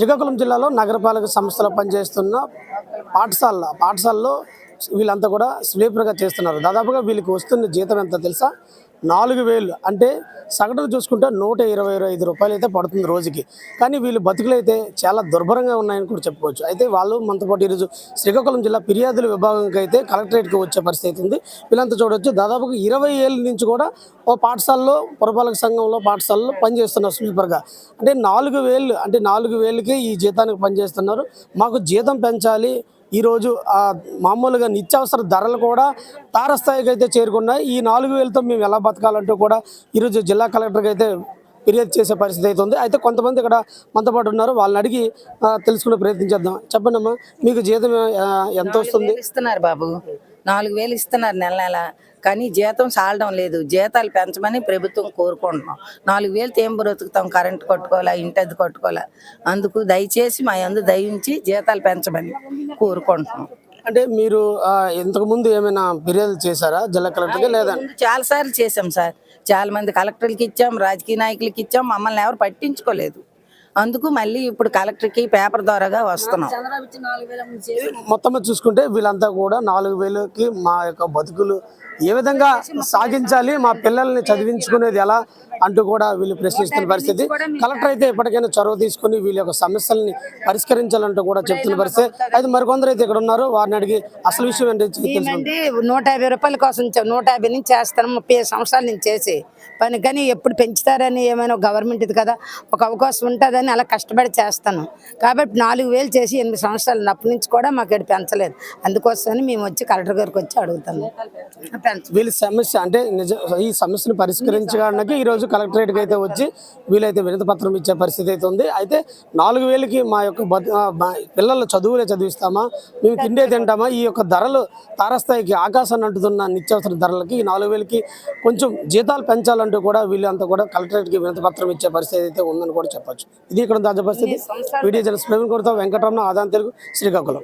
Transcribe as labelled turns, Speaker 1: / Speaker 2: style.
Speaker 1: శ్రీకాకుళం జిల్లాలో నగరపాలక సంస్థలో పనిచేస్తున్న పాఠశాల పాఠశాలలో వీళ్ళంతా కూడా స్వీపర్గా చేస్తున్నారు. దాదాపుగా వీళ్ళకి వస్తున్న జీతం ఎంత తెలుసా? నాలుగు వేలు. అంటే సగటున చూసుకుంటే నూట ఇరవై ఇరవై ఐదు రూపాయలు అయితే పడుతుంది రోజుకి. కానీ వీళ్ళు బతుకులు అయితే చాలా దుర్భరంగా ఉన్నాయని కూడా చెప్పుకోవచ్చు. అయితే వాళ్ళు మనతో పాటు ఈరోజు శ్రీకాకుళం జిల్లా ఫిర్యాదుల విభాగంకి అయితే కలెక్టరేట్కి వచ్చే పరిస్థితి ఉంది. వీళ్ళంతా చూడవచ్చు దాదాపుగా ఇరవై ఏళ్ళ నుంచి కూడా ఓ పాఠశాలలో పురపాలక సంఘంలో పాఠశాలలో పనిచేస్తున్నారు స్వీపర్గా అంటే నాలుగు వేలు అంటే నాలుగు వేలకే ఈ జీతానికి పనిచేస్తున్నారు. మాకు జీతం పెంచాలి ఈరోజు ఆ మామూలుగా నిత్యావసర ధరలు కూడా తారస్థాయికి అయితే చేరుకున్నాయి. ఈ నాలుగు వేలతో మేము ఎలా బతకాలంటూ కూడా ఈరోజు జిల్లా కలెక్టర్కి అయితే ఫిర్యాదు చేసే పరిస్థితి అయితే ఉంది. అయితే కొంతమంది ఇక్కడ మనతో పాటు ఉన్నారు. వాళ్ళని అడిగి తెలుసుకునే ప్రయత్నం చేద్దాం. చెప్పండి అమ్మా మీకు జీతం ఎంత వస్తుంది?
Speaker 2: ఇస్తున్నారు బాబు. నాలుగు వేలు ఇస్తున్నారు నెల నెల. కానీ జీతం సాలడం లేదు. జీతాలు పెంచమని ప్రభుత్వం కోరుకుంటున్నాం. నాలుగు వేలతో ఏం బ్రతుకుతాం కరెంట్ కొట్టుకోవాలా ఇంటది కొట్టుకోవాలా. అందుకు దయచేసి మా అందు దయించి జీతాలు పెంచమని కోరుకుంటున్నాం.
Speaker 1: అంటే మీరు ఆ, ఇంతకు ముందు ఏమైనా ఫిర్యాదు చేశారా జిల్లా కలెక్టర్కి లేదా?
Speaker 2: ముందు చాలా సార్లు చేసాం సార్. చాలా మంది కలెక్టర్లకి ఇచ్చాం రాజకీయ నాయకులకి ఇచ్చాం. మమ్మల్ని ఎవరు పట్టించుకోలేదు. అందుకు మళ్ళీ ఇప్పుడు కలెక్టర్కి పేపర్ ద్వారాగా వస్తున్నాం.
Speaker 1: మొత్తం చూసుకుంటే వీళ్ళంతా కూడా నాలుగు వేలకి మా యొక్క బతుకులు ఏ విధంగా సాగించాలి మా పిల్లల్ని చదివించుకునేది ఎలా అంటూ కూడా వీళ్ళు ప్రశ్నిస్తున్న పరిస్థితి. కలెక్టర్ అయితే ఎప్పటికైనా చొరవ తీసుకుని వీళ్ళ యొక్క సమస్యల్ని పరిష్కరించాలంటూ కూడా చెప్తున్న పరిస్థితి. అయితే మరికొందరు అయితే ఇక్కడ ఉన్నారు వారిని అడిగి అసలు విషయం ఏంటో తెలుసుకుందాం.
Speaker 3: ఏమండి నూట యాభై రూపాయల కోసం నూట యాభై నుంచి చేస్తాను ముప్పై సంవత్సరాల నుంచి చేసి పని. కానీ ఎప్పుడు పెంచుతారని ఏమైనా గవర్నమెంట్ ఇది కదా ఒక అవకాశం ఉంటుందని అలా కష్టపడి చేస్తాను. కాబట్టి నాలుగు వేలు చేసి ఎనిమిది సంవత్సరాలు అప్పటి నుంచి కూడా మాకు ఇక్కడ పెంచలేదు. అందుకోసమని మేము వచ్చి కలెక్టర్ గారికి వచ్చి అడుగుతాము
Speaker 1: వీళ్ళ సమస్య అంటే నిజ ఈ సమస్యను పరిష్కరించడానికి ఈ రోజు కలెక్టరేట్కి అయితే వచ్చి వీళ్ళైతే వినతి పత్రం ఇచ్చే పరిస్థితి అయితే ఉంది. అయితే నాలుగు వేలకి మా యొక్క పిల్లల చదువులే చదివిస్తామా? మేము తిండే తింటామా? ఈ యొక్క ధరలు తారస్థాయికి ఆకాశాన్ని అంటుతున్న నిత్యావసర ధరలకి ఈ నాలుగు వేలకి కొంచెం జీతాలు పెంచాలంటూ కూడా వీళ్ళంతా కూడా కలెక్టరేట్కి వినతి పత్రం ఇచ్చే పరిస్థితి అయితే ఉందని కూడా చెప్పొచ్చు. ఇది ఇక్కడ తాజా పరిస్థితి. వీడియో జర్నలిస్ట్ ప్రవీణ్ కొడతా వెంకటరమణ ఆదాన్ తెలుగు శ్రీకాకుళం.